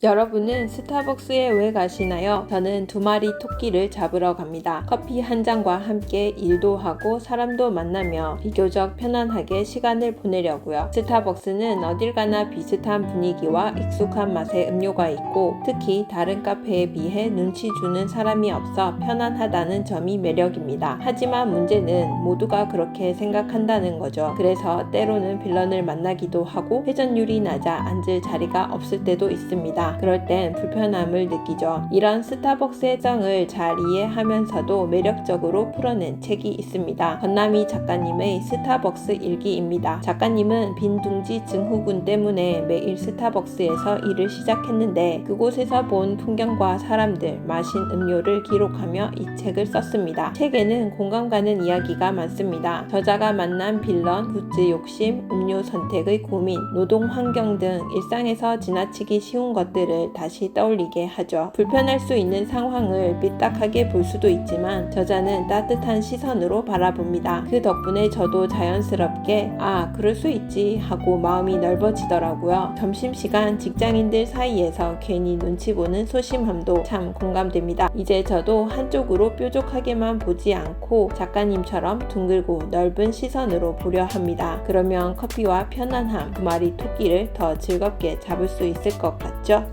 여러분은 스타벅스에 왜 가시나요? 저는 두 마리 토끼를 잡으러 갑니다. 커피 한 잔과 함께 일도 하고 사람도 만나며 비교적 편안하게 시간을 보내려고요. 스타벅스는 어딜 가나 비슷한 분위기와 익숙한 맛의 음료가 있고 특히 다른 카페에 비해 눈치 주는 사람이 없어 편안하다는 점이 매력입니다. 하지만 문제는 모두가 그렇게 생각한다는 거죠. 그래서 때로는 빌런을 만나기도 하고 회전율이 낮아 앉을 자리가 없을 때도 있습니다. 그럴 땐 불편함을 느끼죠. 이런 스타벅스의 정을 잘 이해하면서도 매력적으로 풀어낸 책이 있습니다. 건남이 작가님의 스타벅스 일기입니다. 작가님은 빈둥지 증후군 때문에 매일 스타벅스에서 일을 시작했는데 그곳에서 본 풍경과 사람들, 마신 음료를 기록하며 이 책을 썼습니다. 책에는 공감 가는 이야기가 많습니다. 저자가 만난 빌런, 굿즈 욕심, 음료 선택의 고민, 노동 환경 등 일상에서 지나치기 쉬운 것 들을 다시 떠올리게 하죠. 불편할 수 있는 상황을 삐딱하게 볼 수도 있지만 저자는 따뜻한 시선으로 바라봅니다. 그 덕분에 저도 자연스럽게 아, 그럴 수 있지 하고 마음이 넓어지더라고요. 점심시간 직장인들 사이에서 괜히 눈치 보는 소심함도 참 공감됩니다. 이제 저도 한쪽으로 뾰족하게만 보지 않고 작가님처럼 둥글고 넓은 시선으로 보려 합니다. 그러면 커피와 편안함 두 마리 토끼를 더 즐겁게 잡을 수 있을 것 같죠?